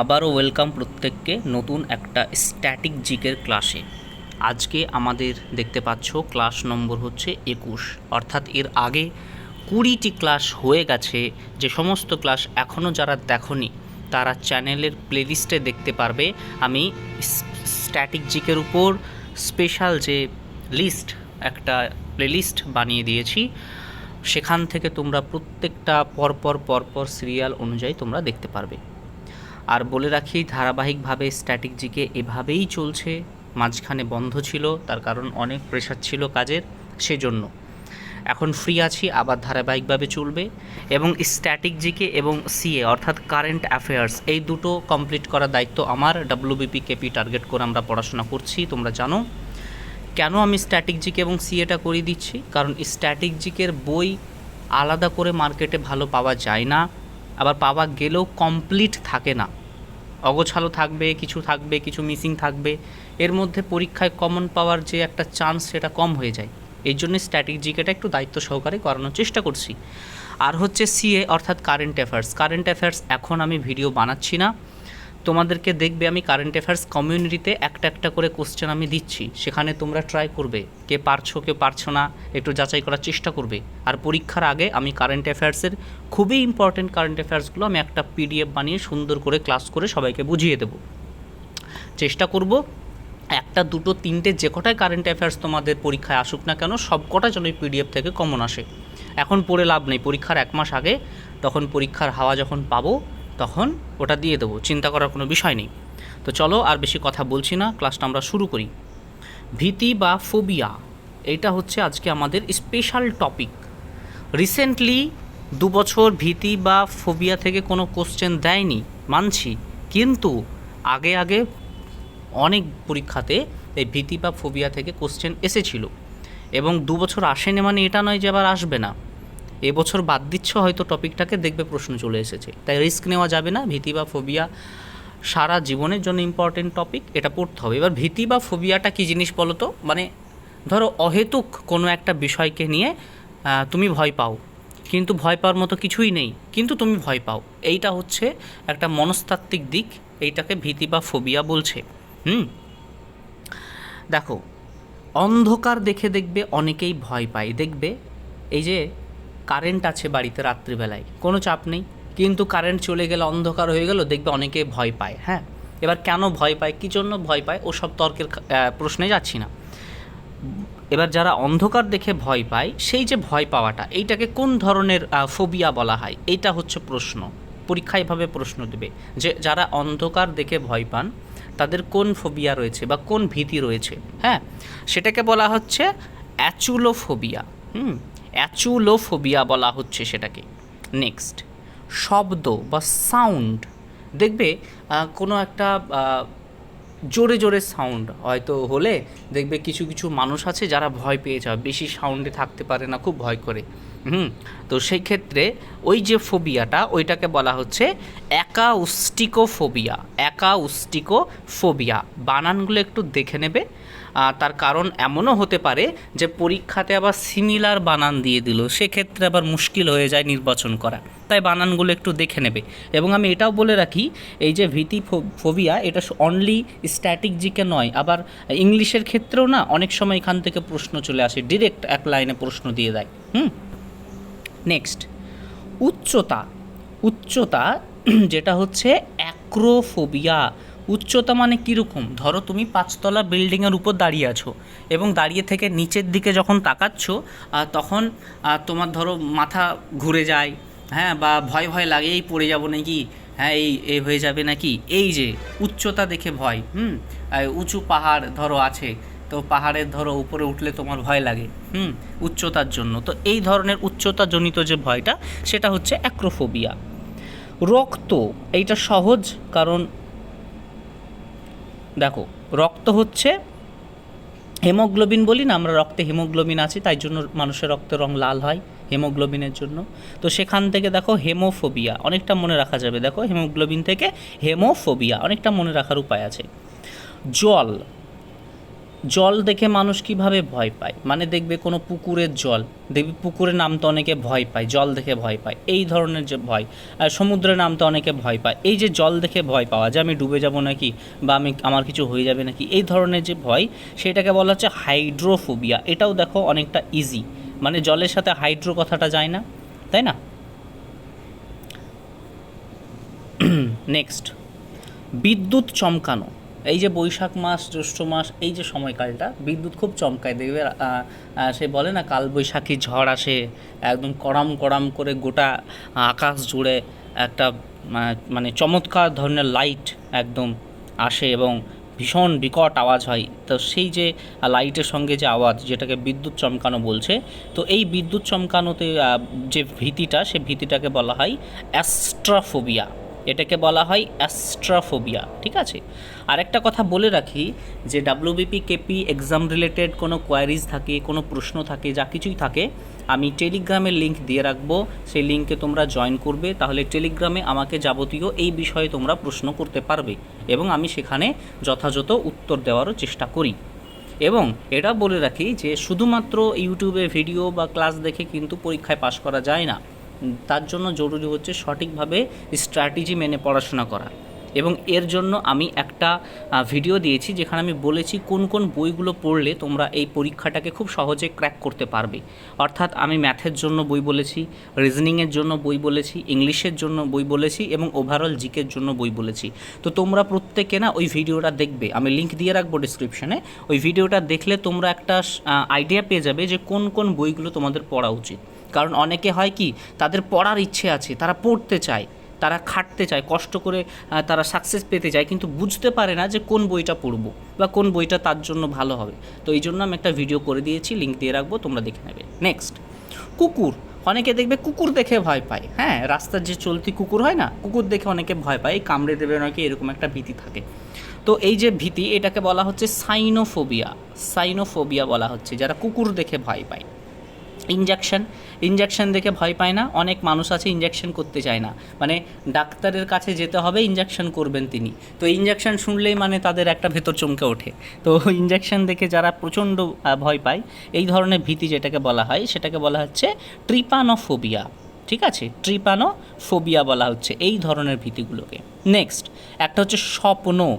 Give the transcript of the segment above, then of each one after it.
আবারও ওয়েলকাম প্রত্যেককে নতুন একটা স্ট্যাটিক জিকের ক্লাসে আজকে আমাদের দেখতে পাচ্ছ ক্লাস নম্বর হচ্ছে একুশ। অর্থাৎ এর আগে কুড়িটি ক্লাস হয়ে গেছে। যে সমস্ত ক্লাস এখনও যারা দেখনি, তারা চ্যানেলের প্লেলিস্টে দেখতে পারবে। আমি স্ট্যাটিক জিকের উপর স্পেশাল যে লিস্ট একটা প্লেলিস্ট বানিয়ে দিয়েছি। সেখান থেকে তোমরা প্রত্যেকটা পরপর পরপর সিরিয়াল অনুযায়ী তোমরা দেখতে পারবে। আর বলে রাখি, ধারাবাহিকভাবে স্ট্যাটিক জিকে এভাবেই চলছে। মাঝখানে বন্ধ ছিল, তার কারণ অনেক প্রেশার ছিল কাজের, সেজন্য। এখন ফ্রি আছি, আবার ধারাবাহিকভাবে চলবে এবং স্ট্যাটিক জিকে এবং সিএ অর্থাৎ কারেন্ট অ্যাফেয়ার্স এই দুটো কমপ্লিট করার দায়িত্ব আমার। ডাব্লিউবিপি কেপি টার্গেট করে আমরা পড়াশোনা করছি, তোমরা জানো। কেন আমি স্ট্যাটিক জিকে এবং সিএটা করিয়ে দিচ্ছি? কারণ স্ট্যাটিক জিকের বই আলাদা করে মার্কেটে ভালো পাওয়া যায় না। আবার পাওয়া গেলেও কমপ্লিট থাকে না। অগোছালো থাকবে, কিছু থাকবে, কিছু মিসিং থাকবে। এর মধ্যে পরীক্ষায় কমন পাওয়ার যে একটা চান্স সেটা কম হয়ে যায়। এই জন্য স্ট্র্যাটেজিকেটা জিকেটা একটু দায়িত্ব সহকারে করানোর চেষ্টা করছি। আর হচ্ছে সিএ অর্থাৎ কারেন্ট অ্যাফেয়ার্স কারেন্ট অ্যাফেয়ার্স এখন আমি ভিডিও বানাচ্ছি না। তোমাদেরকে দেখবে আমি কারেন্ট অ্যাফেয়ার্স কমিউনিটিতে একটা একটা করে কোশ্চেন আমি দিচ্ছি। সেখানে তোমরা ট্রাই করবে। কে পারছ কে পারছ না, একটু যাচাই করার চেষ্টা করবে। আর পরীক্ষার আগে আমি কারেন্ট অ্যাফেয়ার্সের খুবই ইম্পর্টেন্ট কারেন্ট অ্যাফেয়ার্সগুলো আমি একটা পিডিএফ বানিয়ে সুন্দর করে ক্লাস করে সবাইকে বুঝিয়ে দেবো। চেষ্টা করব একটা, দুটো, তিনটে যে কটাই কারেন্ট অ্যাফেয়ার্স তোমাদের পরীক্ষায় আসুক না কেন, সব কটা যেন এই পিডিএফ থেকে কমন আসে। এখন পড়ে লাভ নেই। পরীক্ষার এক মাস আগে, তখন পরীক্ষার হাওয়া যখন পাবো তখন ওটা দিয়ে দেবো, চিন্তা করার কোনো বিষয় নেই। তো চলো আর বেশি কথা বলছি না, ক্লাসটা আমরা শুরু করি। ভীতি বা ফোবিয়া, এইটা হচ্ছে আজকে আমাদের স্পেশাল টপিক রিসেন্টলি দু বছর ভীতি বা ফোবিয়া থেকে কোনো কোশ্চেন দেয়নি, মানছি। কিন্তু আগে আগে অনেক পরীক্ষাতে এই ভীতি বা ফোবিয়া থেকে কোশ্চেন এসেছিল। এবং দু বছর আসেনি মানে এটা নয় যে আবার আসবে না। এবছর বাদ দিচ্ছ, হয়তো টপিকটাকে দেখবে প্রশ্ন চলে এসেছে। তাই রিস্ক নেওয়া যাবে না, ভীতি বা ফোবিয়া সারা জীবনের জন্য ইম্পর্টেন্ট টপিক এটা পড়তে হবে। এবার ভীতি বা ফোবিয়াটা কী জিনিস বলো তো? মানে ধরো অহেতুক কোনো একটা বিষয়কে নিয়ে তুমি ভয় পাও। কিন্তু ভয় পাওয়ার মতো কিছুই নেই, কিন্তু তুমি ভয় পাও। এইটা হচ্ছে একটা মনস্তাত্ত্বিক দিক, এইটাকে ভীতি বা ফোবিয়া বলছে। হুম? দেখো, অন্ধকার দেখে দেখবে অনেকেই ভয় পায়। দেখবে, এই যে কারেন্ট আছে বাড়িতে রাত্রিবেলায়, কোনো চাপ নেই। কিন্তু কারেন্ট চলে গেলে অন্ধকার হয়ে গেল দেখবে অনেকে ভয় পায় হ্যাঁ? এবার কেন ভয় পায়? কী জন্য ভয় পায়? ওসব তর্কের প্রশ্নে যাচ্ছি না। এবার যারা অন্ধকার দেখে ভয় পায়, সেই যে ভয় পাওয়াটা, এইটাকে কোন ধরনের ফোবিয়া বলা হয়? এইটা হচ্ছে প্রশ্ন। পরীক্ষায় এভাবে প্রশ্ন দেবে যে যারা অন্ধকার দেখে ভয় পান, তাদের কোন ফোবিয়া রয়েছে বা কোন ভীতি রয়েছে হ্যাঁ? সেটাকে বলা হচ্ছে অ্যাচুলোফোবিয়া, হুম? অ্যাচুলোফোবিয়া বলা হচ্ছে সেটাকে। নেক্সট শব্দ বা সাউন্ড দেখবে কোনো একটা জোরে জোরে সাউন্ড হয়তো হলে দেখবে কিছু কিছু মানুষ আছে যারা ভয় পেয়ে যায়, বেশি সাউন্ডে থাকতে পারে না, খুব ভয় করে। হুম, তো সেই ক্ষেত্রে ওই যে ফোবিয়াটা ওইটাকে বলা হচ্ছে একা উস্টিকোফোবিয়া একা উস্টিকোফোবিয়া বানানগুলো একটু দেখে নেবে। তার কারণ এমনও হতে পারে যে পরীক্ষাতে আবার সিমিলার বানান দিয়ে দিল। সেক্ষেত্রে আবার মুশকিল হয়ে যায় নির্বাচন করা। তাই বানানগুলো একটু দেখে নেবে। এবং আমি এটাও বলে রাখি, এই যে ভীতি ফোবিয়া এটা অনলি স্ট্যাটিক জিকে নয়, আবার ইংলিশের ক্ষেত্রেও না অনেক সময় এখান থেকে প্রশ্ন চলে আসে ডিরেক্ট এক লাইনে প্রশ্ন দিয়ে দেয়। হুম? নেক্সট উচ্চতা। উচ্চতা যেটা হচ্ছে অ্যাক্রোফোবিয়া উচ্চতা মানে কীরকম? ধরো তুমি পাঁচতলা বিল্ডিংয়ের উপর দাঁড়িয়ে আছো এবং দাঁড়িয়ে থেকে নিচের দিকে যখন তাকাচ্ছ তখন তোমার ধরো মাথা ঘুরে যায় হ্যাঁ বা ভয় ভয় লাগে, এই পড়ে যাব নাকি? হ্যাঁ এই, এ হয়ে যাবে নাকি? এই যে উচ্চতা দেখে ভয়, হুম? উঁচু পাহাড় ধরো আছে, তো পাহাড়ের ধরো উপরে উঠলে তোমার ভয় লাগে, হুম? উচ্চতার জন্য। তো এই ধরনের উচ্চতাজনিত যে ভয়টা, সেটা হচ্ছে অ্যাক্রোফোবিয়া। রক্ত, এইটা সহজ কারণ দেখো, রক্ত হচ্ছে হেমোগ্লোবিন বলি না, আমরা রক্তে হেমোগ্লোবিন আছে, তাই জন্য মানুষের রক্তের রং লাল হয় হেমোগ্লোবিনের জন্য। তো সেখান থেকে দেখো হেমোফোবিয়া, অনেকটা মনে রাখা যাবে। দেখো, হেমোগ্লোবিন থেকে হেমোফোবিয়া, অনেকটা মনে রাখার উপায় আছে। জল জল দেখে মানুষ কীভাবে ভয় পায়? মানে দেখবে কোনো পুকুরের জল। দেখবে পুকুরে নামতে অনেকে ভয় পায়, জল দেখে ভয় পায়। এই ধরনের যে ভয় আর সমুদ্রে নামতে অনেকে ভয় পায়। এই যে জল দেখে ভয় পাওয়া, যে আমি ডুবে যাব নাকি বা আমি আমার কিছু হয়ে যাবে নাকি, এই ধরনের যে ভয়, সেটাকে বলা হচ্ছে হাইড্রোফোবিয়া। এটাও দেখো অনেকটা ইজি মানে জলের সাথে হাইড্রো কথাটা যায় না, তাই না? নেক্সট বিদ্যুৎ চমকানো। এই যে বৈশাখ মাস, জ্যৈষ্ঠ মাস, এই যে সময়কালটা, বিদ্যুৎ খুব চমকায়। দেখবে সে বলে না কাল বৈশাখী ঝড় আসে, একদম কড়াম কড়াম করে গোটা আকাশ জুড়ে একটা মানে চমৎকার ধরনের লাইট একদম আসে এবং ভীষণ বিকট আওয়াজ হয়। তো সেই যে লাইটের সঙ্গে যে আওয়াজ, যেটাকে বিদ্যুৎ চমকানো বলছে, তো এই বিদ্যুৎ চমকানোতে যে ভীতিটা, সে ভীতিটাকে বলা হয় অ্যাস্ট্রাফোবিয়া। এটাকে বলা হয় অ্যাস্ট্রাফোবিয়া, ঠিক আছে? আরেকটা কথা বলে রাখি যে ডাব্লিউবিপি কেপি এক্সাম রিলেটেড কোনো কোয়ারিজ থাকে, কোনো প্রশ্ন থাকে, যা কিছুই থাকে, আমি টেলিগ্রামের লিংক দিয়ে রাখব। সেই লিঙ্কে তোমরা জয়েন করবে, তাহলে টেলিগ্রামে আমাকে যাবতীয় এই বিষয়ে তোমরা প্রশ্ন করতে পারবে এবং আমি সেখানে যথাযথ উত্তর দেওয়ারও চেষ্টা করি। এবং এটা বলে রাখি যে শুধুমাত্র ইউটিউবে ভিডিও বা ক্লাস দেখে কিন্তু পরীক্ষায় পাশ করা যায় না। তার জন্য জরুরি হচ্ছে সঠিকভাবে স্ট্র্যাটেজি মেনে পড়াশোনা করা। এবং এর জন্য আমি একটা ভিডিও দিয়েছি যেখানে আমি বলেছি কোন কোন বইগুলো পড়লে তোমরা এই পরীক্ষাটাকে খুব সহজে ক্র্যাক করতে পারবে। অর্থাৎ আমি ম্যাথের জন্য বই বলেছি রিজনিংয়ের জন্য বই বলেছি ইংলিশের জন্য বই বলেছি এবং ওভারঅল জিকের জন্য বই বলেছি। তো তোমরা প্রত্যেকে না ওই ভিডিওটা দেখবে। আমি লিঙ্ক দিয়ে রাখব ডিসক্রিপশানে ওই ভিডিওটা দেখলে তোমরা একটা আইডিয়া পেয়ে যাবে যে কোন কোন বইগুলো তোমাদের পড়া উচিত। কারণ অনেকে হয় কি, তাদের পড়ার ইচ্ছে আছে, তারা পড়তে চায়, তারা খাটতে চায়, কষ্ট করে তারা সাকসেস পেতে চায়, কিন্তু বুঝতে পারে না যে কোন বইটা পড়ব বা কোন বইটা তার জন্য ভালো হবে। তো এই জন্য আমি একটা ভিডিও করে দিয়েছি লিঙ্ক দিয়ে রাখব, তোমরা দেখে নেবে। নেক্সট কুকুর। অনেকে দেখবে কুকুর দেখে ভয় পায়। হ্যাঁ রাস্তার যে চলতি কুকুর হয় না, কুকুর দেখে অনেকে ভয় পায় কামড়ে দেবে নাকি এরকম একটা ভীতি থাকে। তো এই যে ভীতি, এটাকে বলা হচ্ছে সাইনোফোবিয়া। সাইনোফোবিয়া বলা হচ্ছে, যারা কুকুর দেখে ভয় পায়। ইঞ্জেকশন ইঞ্জেকশন দেখে ভয় পায় না। অনেক মানুষ আছে ইঞ্জেকশন করতে চায় না। মানে ডাক্তারের কাছে যেতে হবে ইঞ্জেকশন করবেন তিনি। তো ইঞ্জেকশন শুনলেই মানে তাদের একটা ভেতর চমকে ওঠে। তো ইঞ্জেকশন দেখে যারা প্রচণ্ড ভয় পায়, এই ধরনের ভীতি যেটাকে বলা হয়, সেটাকে বলা হচ্ছে ট্রিপানোফোবিয়া ঠিক আছে? ট্রিপানোফোবিয়া বলা হচ্ছে এই ধরনের ভীতিগুলোকে। নেক্সট একটা হচ্ছে স্বপ্ন।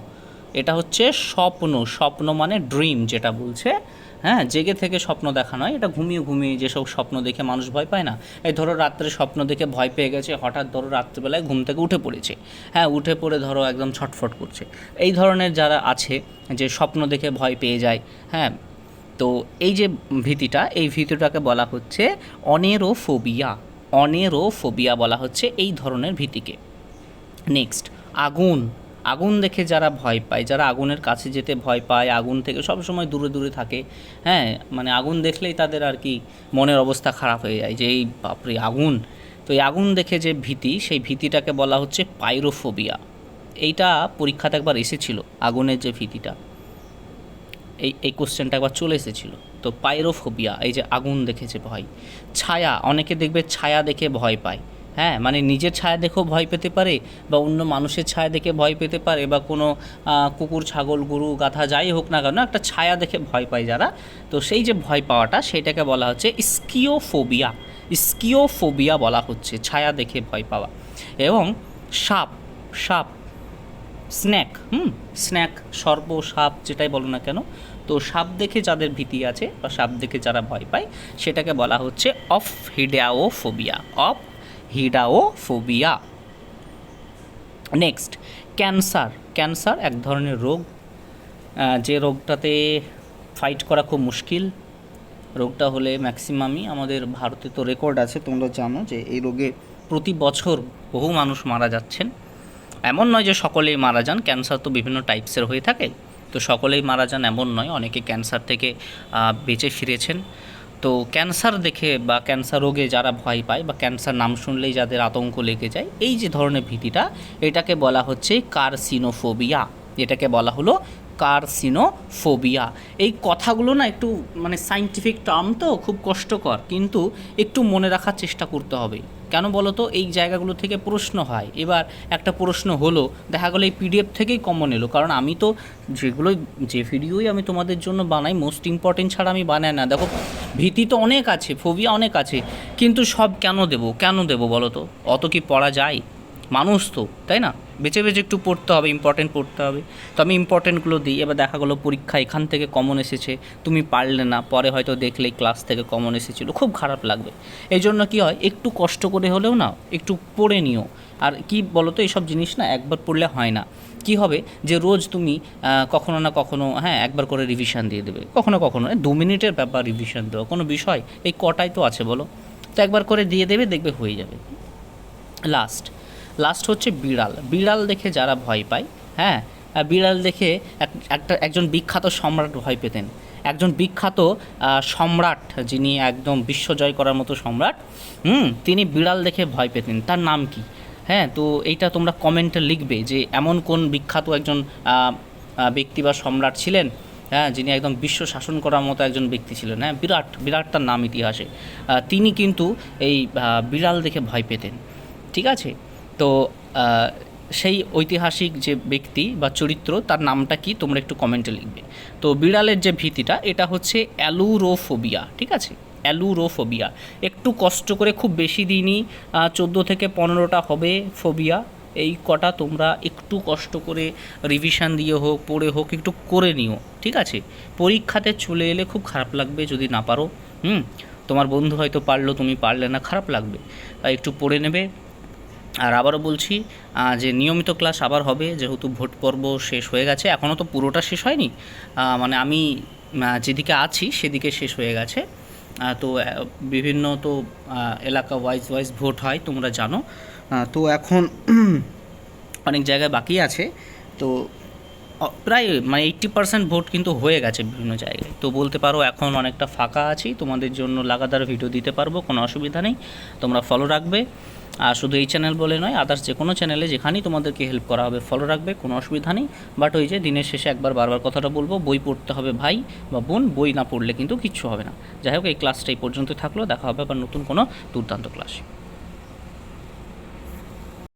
এটা হচ্ছে স্বপ্ন। স্বপ্ন মানে ড্রিম যেটা বলছে। হ্যাঁ জেগে থেকে স্বপ্ন দেখা নয়। এটা ঘুমিয়ে ঘুমিয়ে যেসব স্বপ্ন দেখে মানুষ ভয় পায় না, এই ধরো রাত্রে স্বপ্ন দেখে ভয় পেয়ে গেছে, হঠাৎ ধরো রাত্রিবেলায় ঘুম থেকে উঠে পড়েছে। হ্যাঁ উঠে পড়ে ধরো একদম ছটফট করছে। এই ধরনের যারা আছে যে স্বপ্ন দেখে ভয় পেয়ে যায় হ্যাঁ তো এই যে ভীতিটা, এই ভীতিটাকে বলা হচ্ছে অনেরোফোবিয়া। অনেরোফোবিয়া বলা হচ্ছে এই ধরনের ভীতিকে। নেক্সট আগুন। আগুন দেখে যারা ভয় পায়, যারা আগুনের কাছে যেতে ভয় পায়, আগুন থেকে সব সময় দূরে দূরে থাকে হ্যাঁ মানে আগুন দেখলেই তাদের আর কি মনের অবস্থা খারাপ হয়ে যায় যে, এই বাপরে, আগুন। তো এই আগুন দেখে যে ভীতি, সেই ভীতিটাকে বলা হচ্ছে পাইরোফোবিয়া। এইটা পরীক্ষাতে একবার এসেছিল, আগুনের যে ভীতিটা। এই এই কোশ্চেনটা একবার চলে এসেছিল। তো পাইরোফোবিয়া, এই যে আগুন দেখেছে ভয়, ছায়া, অনেকে দেখবে ছায়া দেখে ভয় পায়। হ্যাঁ মানে নিজের ছায়া দেখেও ভয় পেতে পারে বা অন্য মানুষের ছায়া দেখে ভয় পেতে পারে বা কোনো কুকুর, ছাগল, গরু গাথা যাই হোক না কেন একটা ছায়া দেখে ভয় পায় যারা। তো সেই যে ভয় পাওয়াটা সেটাকে বলা হচ্ছে স্কিওফোবিয়া। স্কিওফোবিয়া বলা হচ্ছে ছায়া দেখে ভয় পাওয়া। এবং সাপ সাপ, স্ন্যাক, হুম, স্ন্যাক, সর্প, সাপ যেটাই বলো না কেন, তো সাপ দেখে যাদের ভীতি আছে বা সাপ দেখে যারা ভয় পায়, সেটাকে বলা হচ্ছে of hydrophobia of hydrophobia. Next cancer cancer এক ধরনের রোগ যে রোগটাতে ফাইট করা খুব মুশকিল। রোগটা হলে ম্যাক্সিমামই আমাদের ভারতে তো রেকর্ড আছে, তোমরা জানো যে এই রোগে প্রতি বছর বহু মানুষ মারা যাচ্ছেন। এমন নয় যে সকলেই মারা যান ক্যান্সার তো বিভিন্ন টাইপসের হয়ে থাকে। তো সকলেই মারা যান এমন নয়, অনেকে ক্যান্সার থেকে বেঁচে ফিরেছেন। তো ক্যান্সার দেখে বা ক্যান্সার রোগে যারা ভয় পায় বা ক্যান্সার নাম শুনলেই যাদের আতঙ্ক লেগে যায়, এই যে ধরনের ভীতিটা, এটাকে বলা হচ্ছে কার্সিনোফোবিয়া। এটাকে বলা হলো কার্সিনোফোবিয়া। এই কথাগুলো না একটু মানে সাইন্টিফিক টার্ম তো, খুব কষ্টকর, কিন্তু একটু মনে রাখার চেষ্টা করতে হবে। কেন বলো তো এই জায়গাগুলো থেকে প্রশ্ন হয়। এবার একটা প্রশ্ন হলো, দেখা গেলো এই পিডিএফ থেকেই কমন এলো। কারণ আমি তো যেগুলো, যে ভিডিওই আমি তোমাদের জন্য বানাই মোস্ট ইম্পর্টেন্ট ছাড়া আমি বানাই না। দেখো, ভীতি তো অনেক আছে ফোবিয়া অনেক আছে, কিন্তু সব কেন দেবো? কেন দেবো বলো তো অত কি পড়া যায়? মানুষ তো, তাই না? বেছে বেছে একটু পড়তে হবে ইম্পর্টেন্ট পড়তে হবে। তো আমি ইম্পর্টেন্টগুলো দিই, এবার দেখা গেলো পরীক্ষা এখান থেকে কমন এসেছে, তুমি পারলে না, পরে হয়তো দেখলে ক্লাস থেকে কমন এসেছিল, খুব খারাপ লাগবে। এই জন্য কী হয়, একটু কষ্ট করে হলেও না, একটু পড়ে নিও। আর কি বলো তো এইসব জিনিস না একবার পড়লে হয় না। কি হবে, যে রোজ তুমি কখনো না কখনো হ্যাঁ একবার করে রিভিশন দিয়ে দেবে। কখনো কখনো দু মিনিটের ব্যাপার রিভিশন দেওয়া, কোনো বিষয়, এই কটাই তো আছে বলো। তো একবার করে দিয়ে দেবে, দেখবে হয়ে যাবে। লাস্ট লাস্ট হচ্ছে বিড়াল। বিড়াল দেখে যারা ভয় পায় হ্যাঁ? বিড়াল দেখে এক- একটা, একজন বিখ্যাত সম্রাট ভয় পেতেন। একজন বিখ্যাত সম্রাট, যিনি একদম বিশ্ব জয় করার মতো সম্রাট, হুম? তিনি বিড়াল দেখে ভয় পেতেন। তার নাম কি? হ্যাঁ তো এইটা তোমরা কমেন্টে লিখবে যে এমন কোন বিখ্যাত একজন ব্যক্তি বা সম্রাট ছিলেন হ্যাঁ যিনি একদম বিশ্ব শাসন করার মতো একজন ব্যক্তি ছিলেন। হ্যাঁ বিরাট বিরাট তার নাম ইতিহাসে। তিনি কিন্তু এই বিড়াল দেখে ভয় পেতেন। ঠিক আছে? তো সেই ঐতিহাসিক যে ব্যক্তি বা চরিত্র, তার নামটা কি তোমরা একটু কমেন্টে লিখবে। তো, বিড়ালের যে ভীতিটা, এটা হচ্ছে অ্যালুরোফোবিয়া, ঠিক আছে? অ্যালুরোফোবিয়া। একটু কষ্ট করে খুব বেশি দিনই চোদ্দ থেকে পনেরোটা হবে ফোবিয়া। এই কটা তোমরা একটু কষ্ট করে রিভিশন দিয়ে হোক, পড়ে হোক, একটু করে নিও, ঠিক আছে? পরীক্ষাতে চলে এলে খুব খারাপ লাগবে যদি না পারো, হুম? তোমার বন্ধু হয়তো পারল, তুমি পারলে না, খারাপ লাগবে। একটু পড়ে নেবে আর আবারও বলছি যে নিয়মিত ক্লাস আবার হবে, যেহেতু ভোট পর্ব শেষ হয়ে গেছে এখনও তো পুরোটা শেষ হয়নি। মানে আমি যেদিকে আছি সেদিকে শেষ হয়ে গেছে। তো বিভিন্ন তো এলাকা ওয়াইজ ওয়াইজ ভোট হয়, তোমরা জানো। তো এখন অনেক জায়গায় বাকি আছে। তো প্রায় মানে এইট্টি পার্সেন্ট ভোট কিন্তু হয়ে গেছে বিভিন্ন জায়গায়। তো বলতে পারো, এখন অনেকটা ফাঁকা আছি। তোমাদের জন্য লাগাতার ভিডিও দিতে পারব, কোনো অসুবিধা নেই। তোমরা ফলো রাখবে। আর শুধু এই চ্যানেল বলে নয় আদার্স যে কোনো চ্যানেলে যেখানেই তোমাদেরকে হেল্প করা হবে ফলো রাখবে, কোনো অসুবিধা নেই। বাট ওই যে দিনের শেষে একবার বারবার কথাটা বলব, বই পড়তে হবে ভাই বা বোন, বই না পড়লে কিন্তু কিচ্ছু হবে না। যাই হোক, এই ক্লাসটা এই পর্যন্ত থাকল, দেখা হবে আবার নতুন কোনো দুর্দান্ত ক্লাসে